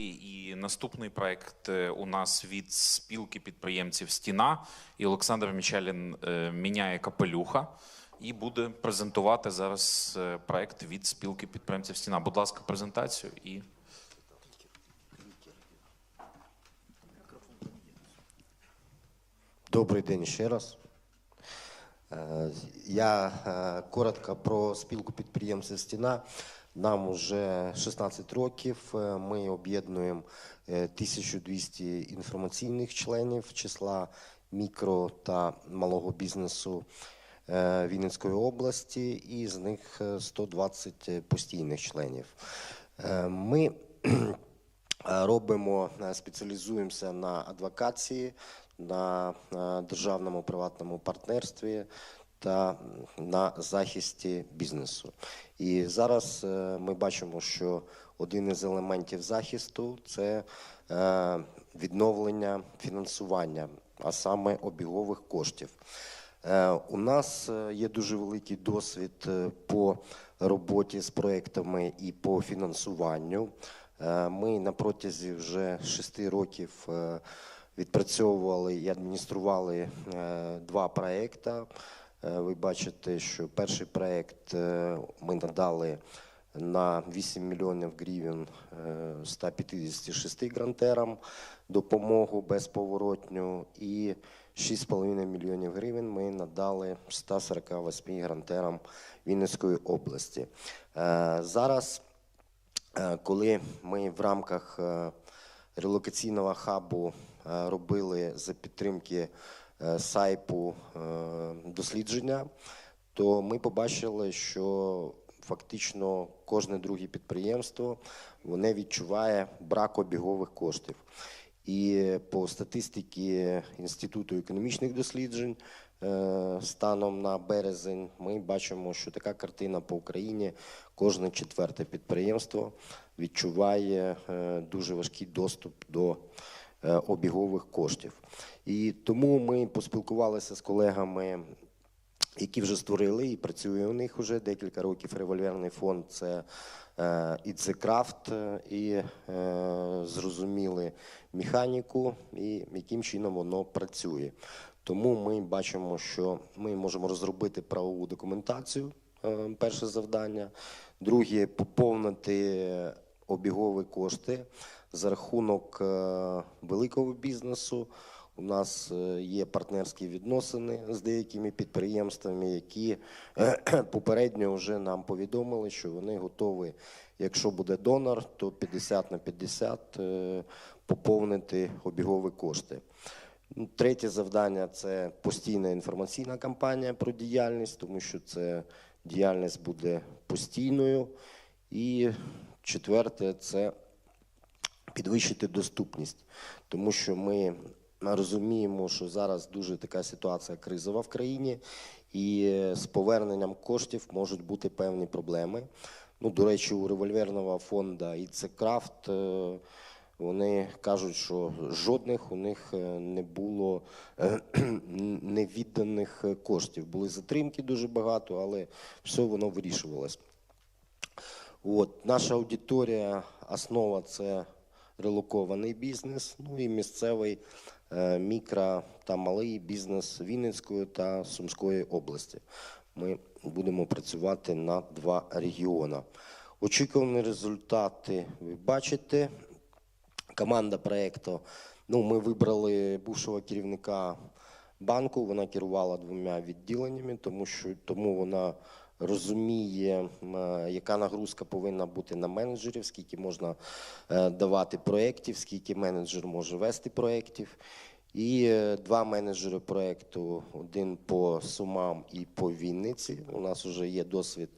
І наступний проект е, у нас від спілки підприємців Стіна. І Олександр Мічалін е, міняє капелюха і буде презентувати зараз е, проект від спілки підприємців Стіна. Будь ласка, презентацію і Добрий день ще раз. Я коротко про спілку підприємців Стіна. Нам вже 16 років. Е, Ми об'єднуємо е, 1200 інформаційних членів числа мікро та малого бізнесу е, Вінницької області, і з них е, 120 постійних членів. Е, Ми Е, Робимо, е, спеціалізуємося на адвокації, на е, державному приватному партнерстві та на захисті бізнесу. І зараз е, ми бачимо, що один із елементів захисту це е, відновлення фінансування, а саме обігових коштів. Е, У нас є дуже великий досвід по роботі з проектами і по фінансуванню. Ми на протязі вже шести років відпрацьовували і адміністрували два проекти. Е, Ви бачите, що перший проект е, ми надали на 8 мільйонів гривень е, 156 грантерам допомогу безповоротню і 6,5 мільйонів гривень ми надали 148 грантерам Вінницької області. Е, Зараз Е, коли ми в рамках е, релокаційного хабу е, робили за підтримки е, сайпу е, дослідження, то ми побачили, що фактично кожне друге підприємство воно відчуває брак обігових коштів. І по статистиці Інституту економічних досліджень е, станом на березень ми бачимо, що така картина по Україні кожне четверте підприємство відчуває е, дуже важкий доступ до е, обігових коштів. І тому ми поспілкувалися з колегами які вже створили і працює у них вже декілька років револьверний фонд. Це е, і це крафт, е, і е, зрозуміли механіку, і яким чином воно працює. Тому ми бачимо, що ми можемо розробити правову документацію. е, Перше завдання. Друге поповнити обігові кошти за рахунок е, великого бізнесу. У нас е, є партнерські відносини з деякими підприємствами, які е, попередньо вже нам повідомили, що вони готові, якщо буде донор, то 50 на 50 е, поповнити обігові кошти. Третє завдання це постійна інформаційна кампанія про діяльність, тому що це діяльність буде постійною. І четверте це підвищити доступність, тому що ми розуміємо, що зараз дуже така ситуація кризова в країні, і з поверненням коштів можуть бути певні проблеми. Ну, до речі, у револьверного фонду і це крафт. е, Вони кажуть, що жодних у них е, не було е, невідданих коштів. Були затримки дуже багато, але все воно вирішувалось. От, наша аудиторія, основа це релокований бізнес, ну і місцевий е, мікро та малий бізнес Вінницької та Сумської області. Ми будемо працювати на два регіони. Очікувані результати ви бачите. Команда проєкту. Ну, ми вибрали бувшого керівника банку. Вона керувала двома відділеннями, тому що тому вона розуміє, яка нагрузка повинна бути на менеджерів, скільки можна е, давати проєктів, скільки менеджер може вести проєктів. І е, два менеджери проєкту, один по Сумам і по Вінниці. У нас вже є досвід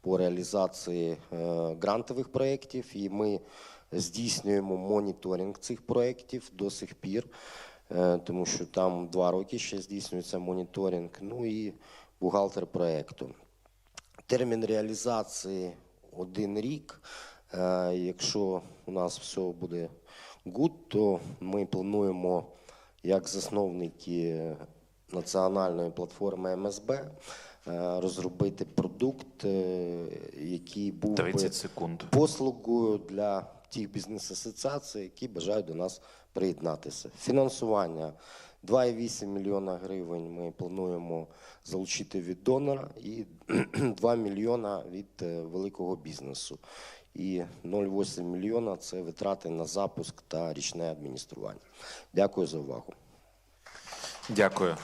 по реалізації е, грантових проєктів, і ми здійснюємо моніторинг цих проєктів до сих пір, тому що там два роки ще здійснюється моніторинг. Ну і бухгалтер проєкту. Термін реалізації один рік. Е, Якщо у нас все буде good, то ми плануємо як засновники національної платформи МСБ е, розробити продукт, е, який був би 30 секунд. послугою для тих бізнес-асоціацій, які бажають до нас приєднатися. Фінансування 2,8 мільйона гривень ми плануємо залучити від донора і 2 мільйона від е, великого бізнесу. І 0,8 мільйона це витрати на запуск та річне адміністрування. Дякую за увагу. Дякую.